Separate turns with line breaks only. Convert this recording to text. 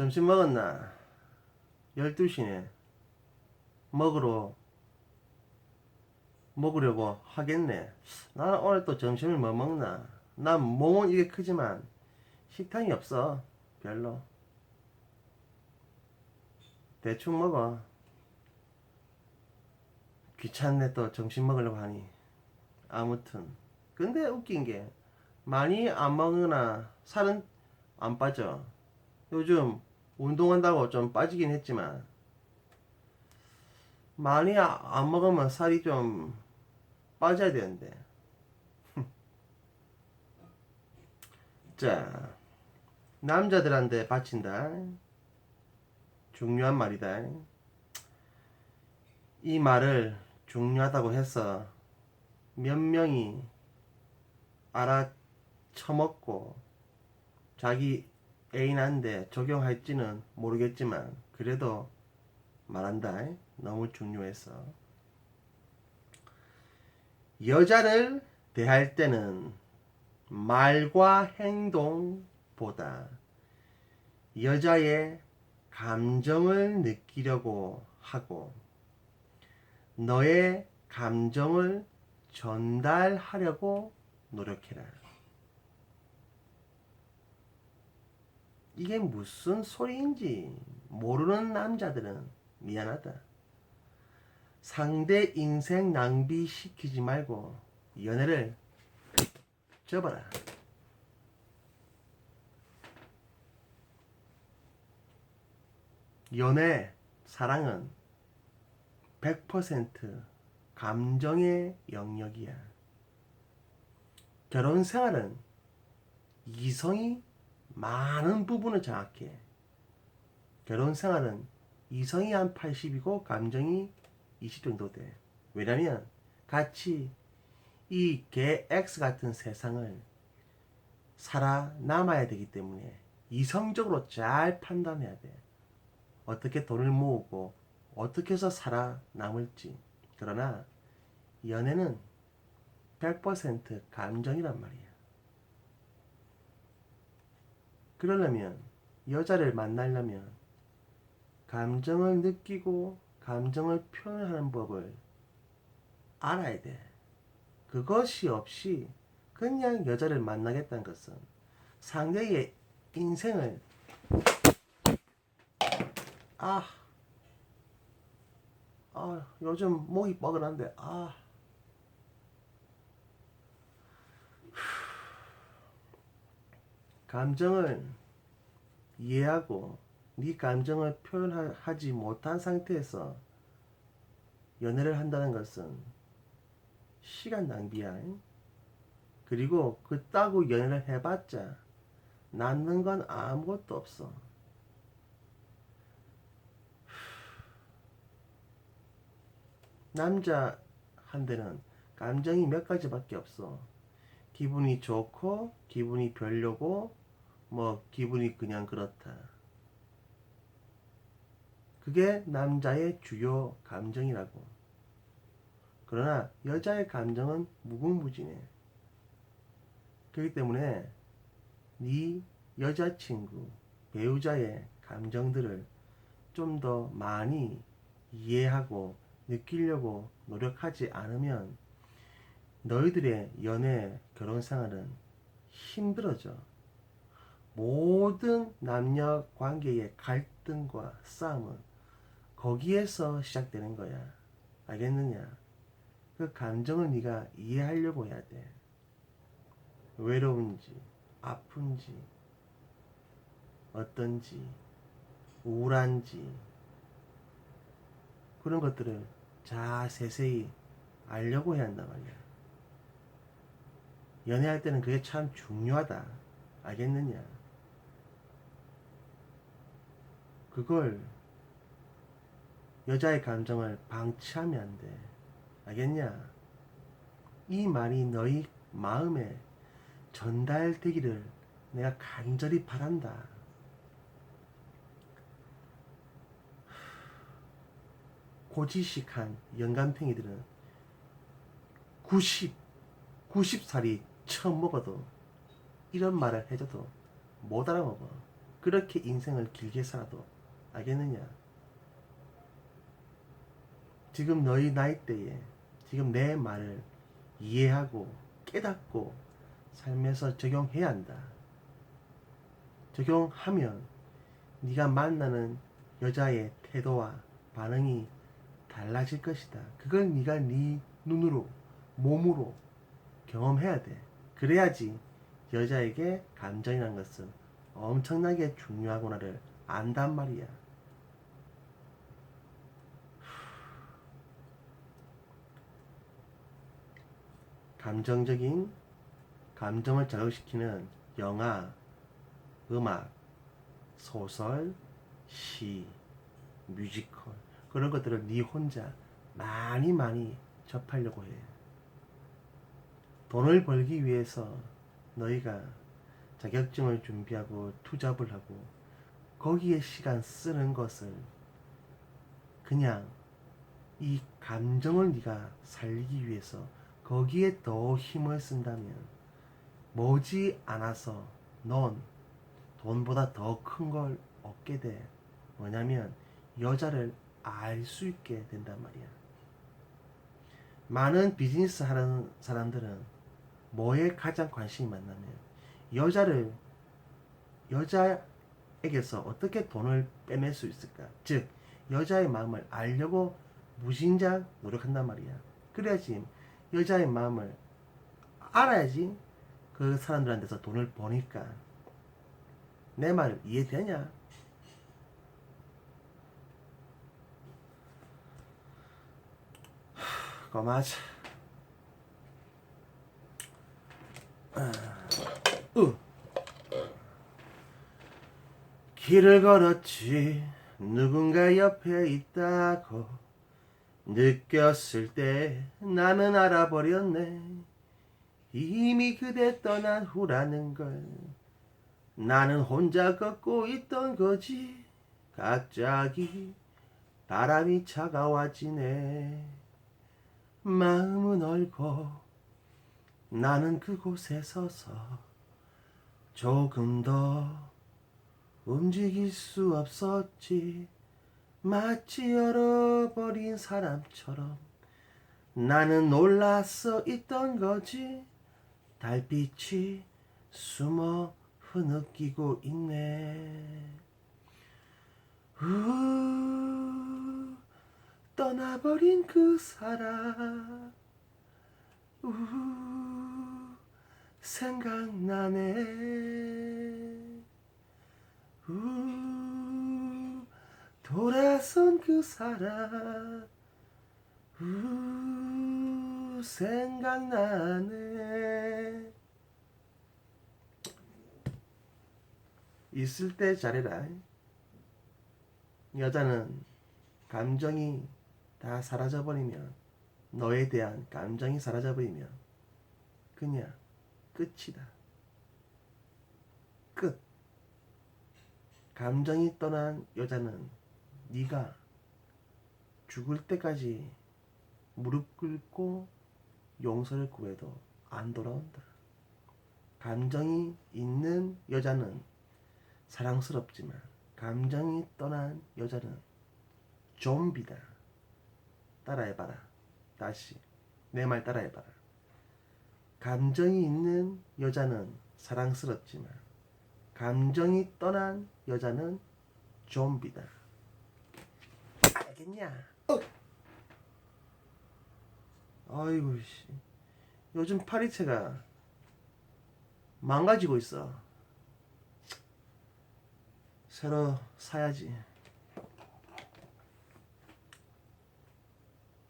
점심 먹었나? 12시네. 먹으러, 먹으려고 하겠네. 나는 오늘 또 점심을 뭐 먹나? 난 몸은 이게 크지만 식탐이 없어. 별로. 대충 먹어. 귀찮네 또 점심 먹으려고 하니. 아무튼. 근데 웃긴 게 많이 안 먹으나 살은 안 빠져. 요즘 운동한다고 좀 빠지긴 했지만 많이 아- 안 먹으면 살이 좀 빠져야 되는데. 자, 남자들한테 바친다. 중요한 말이다. 이 말을 중요하다고 해서 몇 명이 알아쳐먹고 자기 애인한테 적용할지는 모르겠지만 그래도 말한다. 너무 중요해서 여자를 대할 때는 말과 행동보다 여자의 감정을 느끼려고 하고 너의 감정을 전달하려고 노력해라. 이게 무슨 소리인지 모르는 남자들은 미안하다. 상대 인생 낭비시키지 말고 연애를 접어라. 연애, 사랑은 100% 감정의 영역이야. 결혼 생활은 이성이 많은 부분을 장악해. 결혼 생활은 이성이 한 80이고 감정이 20 정도 돼. 왜냐면 같이 이 개 X 같은 세상을 살아남아야 되기 때문에 이성적으로 잘 판단해야 돼. 어떻게 돈을 모으고 어떻게 해서 살아남을지. 그러나 연애는 100% 감정이란 말이야. 그러려면 여자를 만나려면 감정을 느끼고 감정을 표현하는 법을 알아야 돼. 그것이 없이 그냥 여자를 만나겠다는 것은 상대의 인생을 아, 아 요즘 목이 뻐근한데 아 감정을 이해하고 네 감정을 표현하지 못한 상태에서 연애를 한다는 것은 시간 낭비야. 그리고 그따구 연애를 해봤자 남는 건 아무것도 없어. 남자한테는 감정이 몇 가지밖에 없어. 기분이 좋고, 기분이 별로고, 뭐, 기분이 그냥 그렇다. 그게 남자의 주요 감정이라고. 그러나 여자의 감정은 무궁무진해. 그렇기 때문에 네 여자친구, 배우자의 감정들을 좀 더 많이 이해하고 느끼려고 노력하지 않으면 너희들의 연애, 결혼 생활은 힘들어져. 모든 남녀 관계의 갈등과 싸움은 거기에서 시작되는 거야. 알겠느냐? 그 감정을 네가 이해하려고 해야 돼. 외로운지, 아픈지, 어떤지, 우울한지, 그런 것들을 자세히 알려고 해야 한단 말이야. 연애할 때는 그게 참 중요하다. 알겠느냐? 그걸 여자의 감정을 방치하면 안 돼. 알겠냐? 이 말이 너희 마음에 전달되기를 내가 간절히 바란다. 고지식한 영감탱이들은 90, 90살이 처음 먹어도 이런 말을 해줘도 못 알아먹어. 그렇게 인생을 길게 살아도 알겠느냐? 지금 너희 나이대에 지금 내 말을 이해하고 깨닫고 삶에서 적용해야 한다. 적용하면 네가 만나는 여자의 태도와 반응이 달라질 것이다. 그걸 네가 네 눈으로 몸으로 경험해야 돼. 그래야지 여자에게 감정이라는 것은 엄청나게 중요하구나를 안단 말이야. 감정적인 감정을 자극시키는 영화, 음악, 소설, 시, 뮤지컬 그런 것들을 네 혼자 많이 많이 접하려고 해. 돈을 벌기 위해서 너희가 자격증을 준비하고 투잡을 하고 거기에 시간 쓰는 것을 그냥 이 감정을 네가 살리기 위해서 거기에 더 힘을 쓴다면 머지 않아서 넌 돈보다 더 큰 걸 얻게 돼. 뭐냐면 여자를 알 수 있게 된단 말이야. 많은 비즈니스 하는 사람들은 뭐에 가장 관심이 많냐면 여자를 여자에게서 어떻게 돈을 빼낼 수 있을까? 즉 여자의 마음을 알려고 무진장 노력한단 말이야. 그래야지 여자의 마음을 알아야지 그 사람들한테서 돈을 버니까 내 말 이해되냐? 고마자. 으. 길을 걸었지 누군가 옆에 있다고 느꼈을 때 나는 알아버렸네. 이미 그대 떠난 후라는 걸. 나는 혼자 걷고 있던 거지. 갑자기 바람이 차가워지네. 마음은 얼고 나는 그곳에 서서 조금 더 움직일 수 없었지 마치 얼어버린 사람처럼 나는 놀라서 있던 거지. 달빛이 숨어 흐느끼고 있네. 우 떠나버린 그 사람. 우 생각나네. 우 돌아 선 그 사람 우 생각나네. 있을 때 잘해라. 여자는 감정이 다 사라져버리면 너에 대한 감정이 사라져버리면 그냥 끝이다. 끝. 감정이 떠난 여자는 네가 죽을 때까지 무릎 꿇고 용서를 구해도 안 돌아온다. 감정이 있는 여자는 사랑스럽지만 감정이 떠난 여자는 좀비다. 따라해봐라. 다시 내 말 따라해봐라. 감정이 있는 여자는 사랑스럽지만 감정이 떠난 여자는 좀비다. 알겠냐? 어. 아이고 씨. 요즘 파리채가 망가지고 있어. 새로 사야지.